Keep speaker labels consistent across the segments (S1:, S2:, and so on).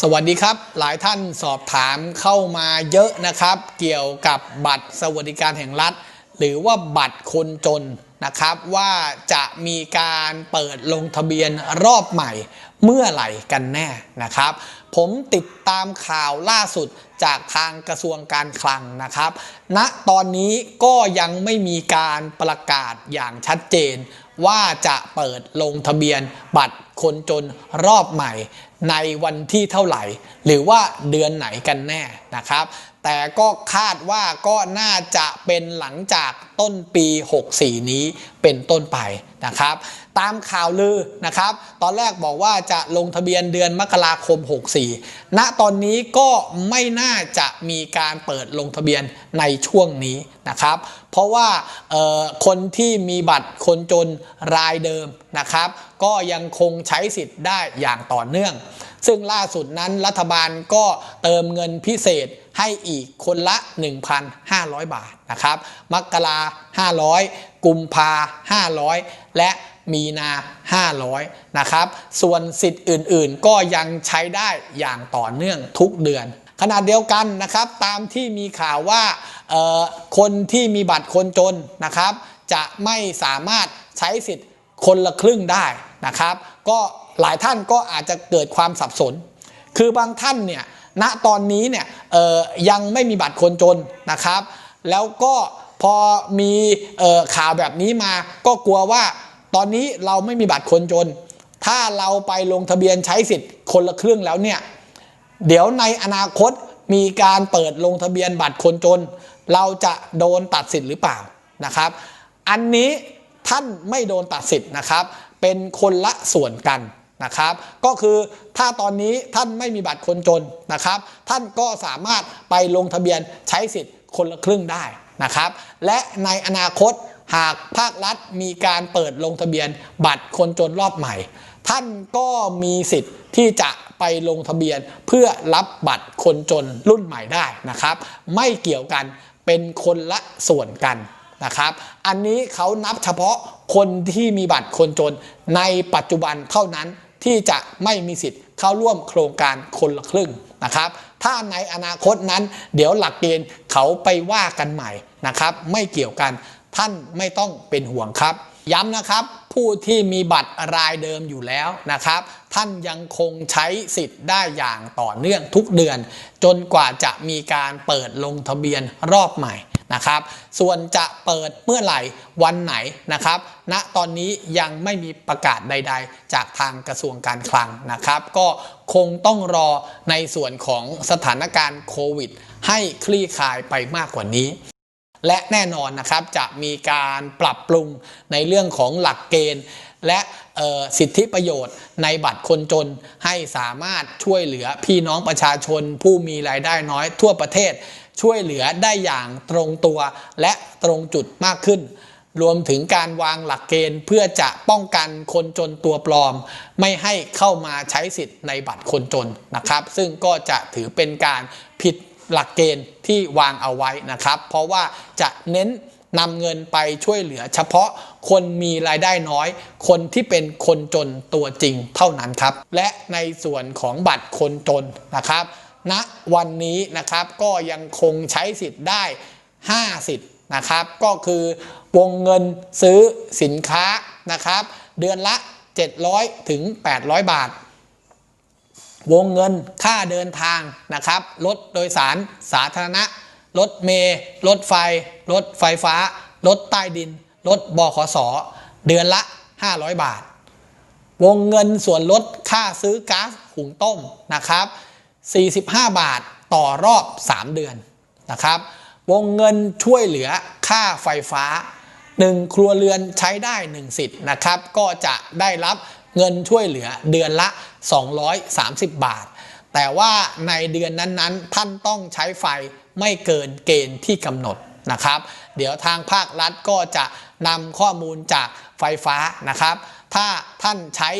S1: สวัสดีครับ หลายท่านสอบถามเข้ามาเยอะนะครับ เกี่ยวกับบัตรสวัสดิการแห่งรัฐ หรือว่าบัตรคนจนนะครับ ว่าจะมีการเปิดลงทะเบียนรอบใหม่เมื่อไหร่กันแน่นะครับ ผมติดตามข่าวล่าสุดจากทางกระทรวงการคลังนะครับณตอนนี้ก็ยังไม่มีการประกาศอย่างชัดเจน ว่าจะเปิดลงทะเบียนบัตรคนจนรอบใหม่ในวันที่เท่าไหร่ หรือว่าเดือนไหนกันแน่นะครับ แต่ก็คาดว่าก็น่าจะเป็นหลังจากต้นปี 64 นี้เป็นต้นไปนะครับ ตามข่าวลือนะครับ ตอนแรกบอกว่าจะลงทะเบียนเดือนมกราคม 64 ณตอนนี้ก็ไม่น่าจะมีการเปิดลงทะเบียนในช่วงนี้นะครับ เพราะว่าคนที่มีบัตรคนจนรายเดิมนะครับ ก็ยังคงใช้สิทธิ์ได้อย่างต่อเนื่อง ซึ่งล่าสุดนั้นรัฐบาลก็เติมเงินพิเศษให้อีกคนละ 1,500 บาทนะครับ มกรา500 กุมภา500 และ มีนา 500 นะครับ ส่วนสิทธิ์อื่นๆ ก็ยังใช้ได้อย่างต่อเนื่องทุกเดือน ขณะเดียวกันนะครับตามที่มีข่าวว่าคนที่มีบัตรคนจนนะครับ จะไม่สามารถใช้สิทธิ์คนละครึ่งได้นะครับ ก็หลายท่านก็อาจจะเกิดความสับสน คือบางท่านเนี่ยณตอนนี้เนี่ยยังไม่มีบัตรคนจนนะครับ แล้วก็พอมีออข่าวแบบนี้มาก็กลัวว่า ตอนนี้เราไม่มีบัตรคนจน ถ้าเราไปลงทะเบียนใช้สิทธิ์คนละครึ่งแล้วเนี่ย เดี๋ยวในอนาคตมีการเปิดลงทะเบียนบัตรคนจน เราจะโดนตัดสิทธิ์หรือเปล่านะครับ อันนี้ท่านไม่โดนตัดสิทธิ์นะครับ เป็นคนละส่วนกันนะครับ ก็คือถ้าตอนนี้ท่านไม่มีบัตรคนจนนะครับ ท่านก็สามารถไปลงทะเบียนใช้สิทธิ์คนละครึ่งได้นะครับ และในอนาคต หากภาครัฐมีการเปิดลงทะเบียนบัตรคนจนรอบใหม่ ท่านก็มีสิทธิ์ที่จะไปลงทะเบียนเพื่อรับบัตรคนจนรุ่นใหม่ได้นะครับ ไม่เกี่ยวกันเป็นคนละส่วนกันนะครับ อันนี้เขานับเฉพาะคนที่มีบัตรคนจนในปัจจุบันเท่านั้นที่จะไม่มีสิทธิ์เข้าร่วมโครงการคนละครึ่งนะครับ ถ้าในอนาคตนั้นเดี๋ยวหลักเกณฑ์เขาไปว่ากันใหม่นะครับ ไม่เกี่ยวกัน ท่านไม่ต้องเป็นห่วงครับ ย้ำนะครับผู้ที่มีบัตรรายเดิมอยู่แล้วนะครับ ท่านยังคงใช้สิทธิ์ได้อย่างต่อเนื่องทุกเดือน จนกว่าจะมีการเปิดลงทะเบียนรอบใหม่นะครับ ส่วนจะเปิดเมื่อไหร่วันไหนนะครับณตอนนี้ยังไม่มีประกาศใด ๆ จากทางกระทรวงการคลังนะครับ ก็คงต้องรอในส่วนของสถานการณ์โควิด ให้คลี่คลายไปมากกว่านี้ และแน่นอนนะครับจะมีการปรับปรุงในเรื่องของหลักเกณฑ์ และสิทธิประโยชน์ในบัตรคนจนให้สามารถช่วยเหลือพี่น้องประชาชน ผู้มีรายได้น้อยทั่วประเทศ ช่วยเหลือได้อย่างตรงตัวและตรงจุดมากขึ้น รวมถึงการวางหลักเกณฑ์เพื่อจะป้องกันคนจนตัวปลอม ไม่ให้เข้ามาใช้สิทธิ์ในบัตรคนจนนะครับ ซึ่งก็จะถือเป็นการผิด หลักเกณฑ์ที่วางเอาไว้นะครับ เพราะว่าจะเน้นนำเงินไปช่วยเหลือเฉพาะคนมีรายได้น้อย คนที่เป็นคนจนตัวจริงเท่านั้นครับ และในส่วนของบัตรคนจนนะครับณวันนี้นะครับก็ยังคงใช้สิทธิ์ได้ 5 สิทธิ์นะครับ ก็คือวงเงินซื้อสินค้านะครับ เดือนละ 700 ถึง 800 บาท วงเงินค่าเดินทางนะครับ รถโดยสารสาธารณะ รถเมล์รถไฟ รถไฟฟ้า รถใต้ดิน รถบขส เดือนละ 500 บาท วงเงินส่วนลดค่าซื้อก๊าซหุงต้มนะครับ 45 บาทต่อรอบ 3 เดือนนะครับ วงเงินช่วยเหลือค่าไฟฟ้า 1 ครัวเรือนใช้ได้ 1 สิทธิ์นะครับ ก็จะได้รับเงินช่วยเหลือเดือนละ 230 บาท แต่ว่าในเดือนนั้นๆ ท่านต้องใช้ไฟไม่เกินเกณฑ์ที่กำหนดนะครับ เดี๋ยวทางภาครัฐก็จะนำข้อมูลจากไฟฟ้านะครับ ถ้าท่านใช้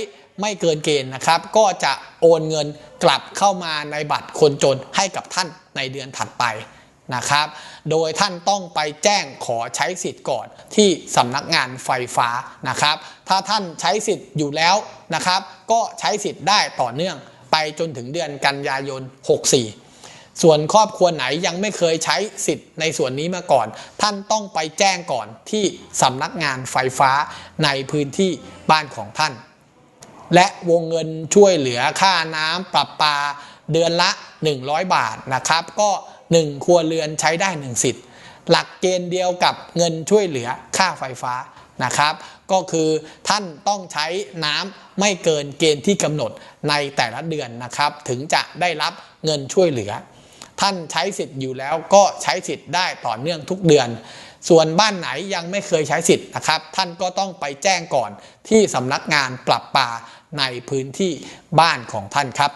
S1: ไม่เกินเกณฑ์นะครับ ก็จะโอนเงินกลับเข้ามาในบัตรคนจนให้กับท่านในเดือนถัดไป นะครับ โดยท่านต้องไปแจ้งขอใช้สิทธิ์ก่อนที่สำนักงานไฟฟ้านะครับ ถ้าท่านใช้สิทธิ์อยู่แล้วนะครับ ก็ใช้สิทธิ์ได้ต่อเนื่องไปจนถึงเดือนกันยายน 64ส่วนครอบครัวไหนยังไม่เคยใช้สิทธิ์ในส่วนนี้มาก่อน ท่านต้องไปแจ้งก่อนที่สำนักงานไฟฟ้าในพื้นที่บ้านของท่าน และวงเงินช่วยเหลือค่าน้ำประปาเดือนละ 100 บาทนะครับ ก็ 1ครัวเรือนใช้ได้ 1 สิทธิ์ หลักเกณฑ์เดียวกับเงินช่วยเหลือค่าไฟฟ้านะครับ ก็คือท่านต้องใช้น้ำไม่เกินเกณฑ์ที่กำหนดในแต่ละเดือนนะครับ ถึงจะได้รับเงินช่วยเหลือ ท่านใช้สิทธิ์อยู่แล้วก็ใช้สิทธิ์ได้ต่อเนื่องทุกเดือน ส่วนบ้านไหนยังไม่เคยใช้สิทธิ์นะครับ ท่านก็ต้องไปแจ้งก่อนที่สำนักงานปรับปาในพื้นที่บ้านของท่านครับ